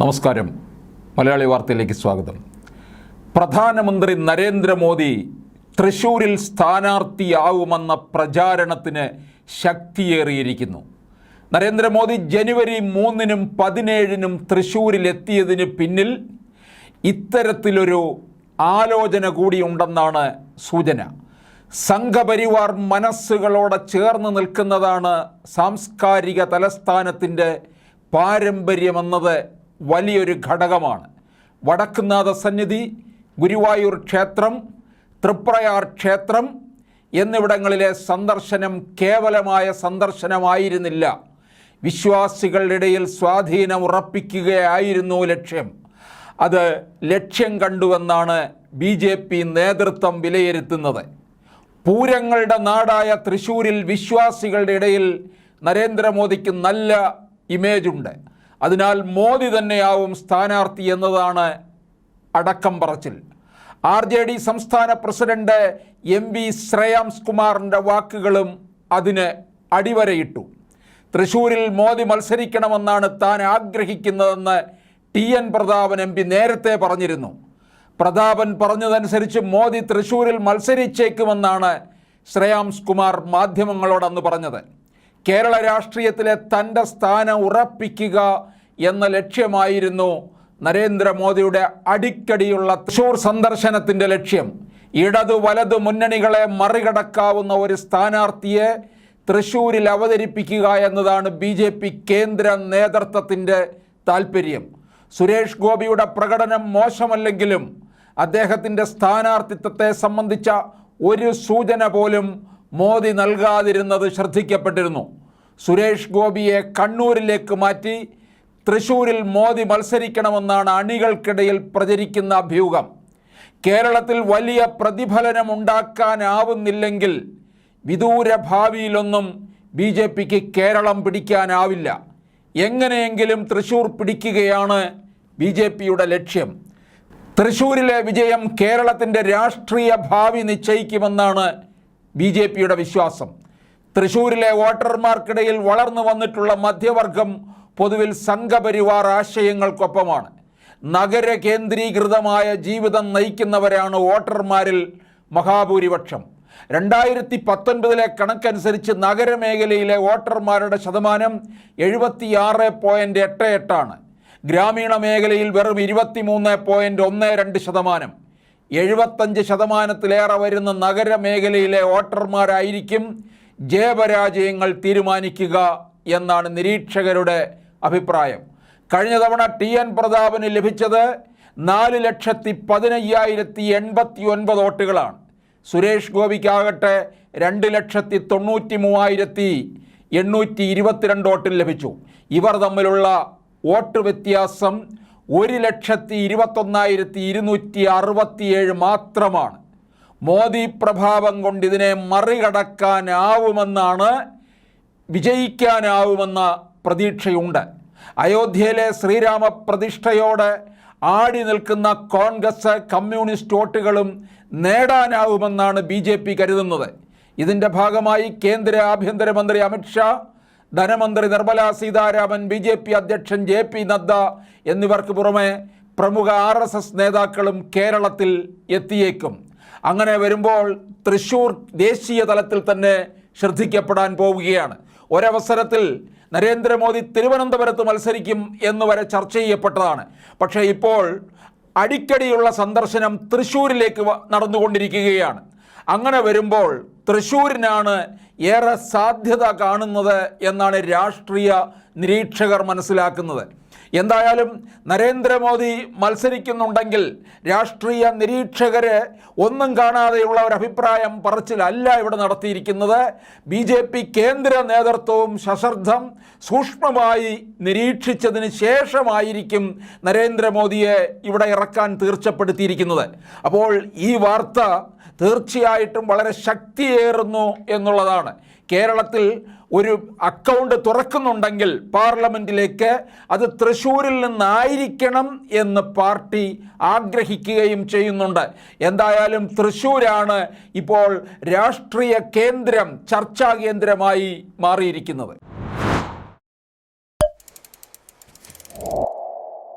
നമസ്കാരം. മലയാളി വാർത്തയിലേക്ക് സ്വാഗതം. പ്രധാനമന്ത്രി നരേന്ദ്രമോദി തൃശൂരിൽ സ്ഥാനാർത്ഥിയാവുമെന്ന പ്രചാരണത്തിന് ശക്തിയേറിയിരിക്കുന്നു. നരേന്ദ്രമോദി ജനുവരി മൂന്നിനും പതിനേഴിനും തൃശൂരിലെത്തിയതിന് പിന്നിൽ ഇത്തരത്തിലൊരു ആലോചന കൂടിയുണ്ടെന്നാണ് സൂചന. സംഘപരിവാർ മനസ്സുകളോടെ ചേർന്ന് നിൽക്കുന്നതാണ് സാംസ്കാരിക തലസ്ഥാനത്തിന്റെ പാരമ്പര്യമെന്നത് വലിയൊരു ഘടകമാണ്. വടക്കുന്നാഥ സന്നിധി ഗുരുവായൂർ ക്ഷേത്രം തൃപ്രയാർ ക്ഷേത്രം എന്നിവിടങ്ങളിലെ സന്ദർശനം കേവലമായ സന്ദർശനമായിരുന്നില്ല. വിശ്വാസികളുടെ ഇടയിൽ സ്വാധീനം ഉറപ്പിക്കുകയായിരുന്നു ലക്ഷ്യം. അത് ലക്ഷ്യം കണ്ടുവെന്നാണ് ബി ജെ പി നേതൃത്വം വിലയിരുത്തുന്നത്. പൂരങ്ങളുടെ നാടായ തൃശ്ശൂരിൽ വിശ്വാസികളുടെ ഇടയിൽ നരേന്ദ്രമോദിക്ക് നല്ല ഇമേജുണ്ട് അതിനാൽ മോദി തന്നെയാവും സ്ഥാനാർത്ഥി എന്നതാണ് അടക്കം പറച്ചിൽ. ആർ ജെ ഡി സംസ്ഥാന പ്രസിഡന്റ് എം വി ശ്രേയാംസ് കുമാറിന്റെ വാക്കുകളും അതിന് അടിവരയിട്ടു. തൃശൂരിൽ മോദി മത്സരിക്കണമെന്നാണ് താൻ ആഗ്രഹിക്കുന്നതെന്ന് T N Prathapan M P നേരത്തെ പറഞ്ഞിരുന്നു. പ്രതാപൻ പറഞ്ഞതനുസരിച്ച് മോദി തൃശൂരിൽ മത്സരിച്ചേക്കുമെന്നാണ് ശ്രേയാംസ് കുമാർ മാധ്യമങ്ങളോടന്ന് പറഞ്ഞത്. കേരള രാഷ്ട്രീയത്തിലെ തന്റെ സ്ഥാനം ഉറപ്പിക്കുക എന്ന ലക്ഷ്യമായിരുന്നു നരേന്ദ്രമോദിയുടെ അടിക്കടിയുള്ള തൃശൂർ സന്ദർശനത്തിന്റെ ലക്ഷ്യം. ഇടതു വലതു മുന്നണികളെ മറികടക്കാവുന്ന ഒരു സ്ഥാനാർത്ഥിയെ തൃശൂരിൽ അവതരിപ്പിക്കുക എന്നതാണ് ബി ജെ പി കേന്ദ്ര നേതൃത്വത്തിന്റെ താൽപ്പര്യം സുരേഷ് ഗോപിയുടെ പ്രകടനം മോശമല്ലെങ്കിലും അദ്ദേഹത്തിന്റെ സ്ഥാനാർത്ഥിത്വത്തെ സംബന്ധിച്ച ഒരു സൂചന പോലും മോദി നൽകാതിരുന്നത് ശ്രദ്ധിക്കപ്പെട്ടിരുന്നു. സുരേഷ് ഗോപിയെ കണ്ണൂരിലേക്ക് മാറ്റി തൃശൂരിൽ മോദി മത്സരിക്കണമെന്നാണ് അണികൾക്കിടയിൽ പ്രചരിക്കുന്ന അഭ്യൂഹം. കേരളത്തിൽ വലിയ പ്രതിഫലനം ഉണ്ടാക്കാനാവുന്നില്ലെങ്കിൽ വിദൂര ഭാവിയിലൊന്നും ബി ജെ പിക്ക് കേരളം പിടിക്കാനാവില്ല. എങ്ങനെയെങ്കിലും തൃശൂർ പിടിക്കുകയാണ് ബി ജെ പിയുടെ ലക്ഷ്യം. തൃശൂരിലെ വിജയം കേരളത്തിന്റെ രാഷ്ട്രീയ ഭാവി നിശ്ചയിക്കുമെന്നാണ് ബി ജെ പിയുടെ വിശ്വാസം. തൃശൂരിലെ വോട്ടർമാർക്കിടയിൽ വളർന്നു വന്നിട്ടുള്ള മധ്യവർഗം പൊതുവിൽ സംഘപരിവാർ ആശയങ്ങൾക്കൊപ്പമാണ്. നഗര കേന്ദ്രീകൃതമായ ജീവിതം നയിക്കുന്നവരാണ് വോട്ടർമാരിൽ മഹാഭൂരിപക്ഷം. രണ്ടായിരത്തി പത്തൊൻപതിലെ കണക്കനുസരിച്ച് നഗരമേഖലയിലെ വോട്ടർമാരുടെ ശതമാനം എഴുപത്തിയാറ് പോയിന്റ് എട്ട് എട്ടാണ്. ഗ്രാമീണ മേഖലയിൽ വെറും ഇരുപത്തിമൂന്ന് പോയിന്റ് ഒന്ന് രണ്ട് ശതമാനം. എഴുപത്തഞ്ച് ശതമാനത്തിലേറെ വരുന്ന നഗരമേഖലയിലെ വോട്ടർമാരായിരിക്കും ജയപരാജയങ്ങൾ തീരുമാനിക്കുക എന്നാണ് നിരീക്ഷകരുടെ അഭിപ്രായം. കഴിഞ്ഞ തവണ ടി എൻ പ്രതാപന് ലഭിച്ചത് നാല് ലക്ഷത്തി പതിനയ്യായിരത്തി എൺപത്തി ഒൻപത് വോട്ടുകളാണ്. സുരേഷ് ഗോപിക്കാകട്ടെ രണ്ട് ലക്ഷത്തി തൊണ്ണൂറ്റി മൂവായിരത്തി എണ്ണൂറ്റി ഇരുപത്തിരണ്ട് വോട്ടിൽ ലഭിച്ചു. ഇവർ തമ്മിലുള്ള വോട്ട് വ്യത്യാസം ഒരു ലക്ഷത്തി ഇരുപത്തൊന്നായിരത്തി ഇരുന്നൂറ്റി അറുപത്തിയേഴ് മാത്രമാണ്. മോദി പ്രഭാവം കൊണ്ട് ഇതിനെ മറികടക്കാനാവുമെന്നാണ് വിജയിക്കാനാവുമെന്ന പ്രതീക്ഷയുണ്ട്. അയോധ്യയിലെ ശ്രീരാമ പ്രതിഷ്ഠയോട് ആടി നിൽക്കുന്ന കോൺഗ്രസ് കമ്മ്യൂണിസ്റ്റ് വോട്ടുകളും നേടാനാവുമെന്നാണ് ബി ജെ പി കരുതുന്നത്. ഇതിന്റെ ഭാഗമായി കേന്ദ്ര ആഭ്യന്തരമന്ത്രി അമിത്ഷാ ധനമന്ത്രി Nirmala Sitharaman B J P അധ്യക്ഷൻ ജെ പി നദ്ദ എന്നിവർക്ക് പുറമെ പ്രമുഖ ആർ എസ് എസ് നേതാക്കളും കേരളത്തിൽ എത്തിയേക്കും. അങ്ങനെ വരുമ്പോൾ തൃശൂർ ദേശീയ തലത്തിൽ തന്നെ ശ്രദ്ധിക്കപ്പെടാൻ പോവുകയാണ്. ഒരവസരത്തിൽ നരേന്ദ്രമോദി തിരുവനന്തപുരത്ത് മത്സരിക്കും എന്ന് വരെ ചർച്ച ചെയ്യപ്പെട്ടതാണ്. പക്ഷേ ഇപ്പോൾ അടിക്കടിയുള്ള സന്ദർശനം തൃശ്ശൂരിലേക്ക് നടന്നുകൊണ്ടിരിക്കുകയാണ്. അങ്ങനെ വരുമ്പോൾ തൃശ്ശൂരിനാണ് ഏറെ സാധ്യത കാണുന്നത് എന്നാണ് രാഷ്ട്രീയ നിരീക്ഷകർ മനസ്സിലാക്കുന്നത്. എന്തായാലും നരേന്ദ്രമോദി മത്സരിക്കുന്നുണ്ടെങ്കിൽ രാഷ്ട്രീയ നിരീക്ഷകരെ ഒന്നും കാണാതെയുള്ള ഒരു അഭിപ്രായം പറച്ചിലല്ല ഇവിടെ നടത്തിയിരിക്കുന്നത്. ബി ജെ പി കേന്ദ്ര നേതൃത്വവും സശ്രദ്ധം സൂക്ഷ്മമായി നിരീക്ഷിച്ചതിന് ശേഷമായിരിക്കും നരേന്ദ്രമോദിയെ ഇവിടെ ഇറക്കാൻ തീർച്ചപ്പെടുത്തിയിരിക്കുന്നത്. അപ്പോൾ ഈ വാർത്ത തീർച്ചയായിട്ടും വളരെ ശക്തിയേറുന്നു എന്നുള്ളതാണ്. കേരളത്തിൽ ഒരു അക്കൗണ്ട് തുറക്കുന്നുണ്ടെങ്കിൽ പാർലമെന്റിലേക്ക് അത് തൃശ്ശൂരിൽ നിന്നായിരിക്കണം എന്ന് പാർട്ടി ആഗ്രഹിക്കുകയും ചെയ്യുന്നുണ്ട്. എന്തായാലും തൃശ്ശൂരാണ് ഇപ്പോൾ രാഷ്ട്രീയ കേന്ദ്രം ചർച്ചാ കേന്ദ്രമായി മാറിയിരിക്കുന്നത്.